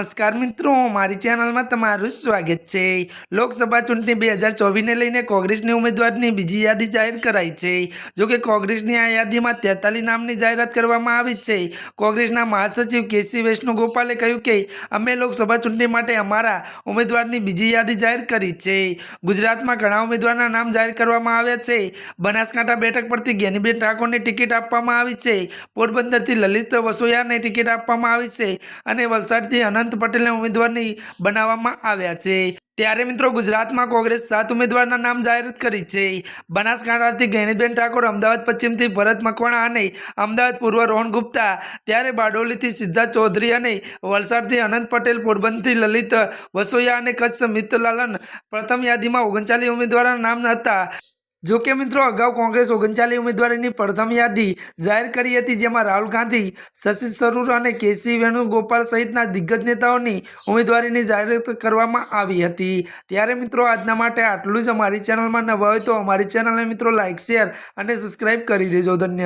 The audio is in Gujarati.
નમસ્કાર મિત્રો, મારી ચેનલમાં તમારું સ્વાગત છે. લોકસભા ચૂંટણી બે હજાર ચોવીસને લઈને કોંગ્રેસની ઉમેદવારની બીજી યાદી જાહેર કરાઈ છે. જો કે કોંગ્રેસની આ યાદીમાં તેતાલીસ નામની જાહેરાત કરવામાં આવી છે. કોંગ્રેસના મહાસચિવ કેસી વેણુગોપાલે કહ્યું કે, અમે લોકસભા ચૂંટણી માટે અમારા ઉમેદવારની બીજી યાદી જાહેર કરી છે. ગુજરાતમાં ઘણા ઉમેદવારના નામ જાહેર કરવામાં આવ્યા છે. બનાસકાંઠા બેઠક પરથી જ્ઞાનીબેન ઠાકોરને ટિકિટ આપવામાં આવી છે. પોરબંદરથી લલિત વસોયાને ટિકિટ આપવામાં આવી છે. અને વલસાડથી અનંત પટેલને ઉમેદવારની બનાવવામાં આવ્યા છે. ત્યારે મિત્રો ગુજરાતમાં કોંગ્રેસ સાત ઉમેદવારના નામ જાહેર કરી છે. બનાસકાંઠાથી ગેનીબેન ઠાકોર, અમદાવાદ પશ્ચિમથી ભરત મકવાણા અને અમદાવાદ પૂર્વ રોહન ગુપ્તા, ત્યારે બારડોલીથી સિદ્ધાર્થ ચૌધરી અને વલસાડથી અનંત પટેલ પોરબંદરથી લલિત વસોયા અને કચ્છ મિત્તલાલન પ્રથમ યાદીમાં ઓગણચાલીસ ઉમેદવારોના નામ હતા. જો કે મિત્રો, અગાઉ કોંગ્રેસ ઓગણચાલીસ ઉમેદવારોની પ્રથમ યાદી જાહેર કરી હતી, જેમાં રાહુલ ગાંધી, શશી થરૂર અને કેસી વેણુગોપાલ સહિતના દિગ્ગજ નેતાઓની ઉમેદવારીની જાહેરાત કરવામાં આવી હતી. ત્યારે મિત્રો, આજના માટે આટલું જ અમારી ચેનલમાં નવા હોય તો અમારી ચેનલને મિત્રો લાઇક શેર અને સબસ્ક્રાઈબ કરી દેજો. ધન્યવાદ.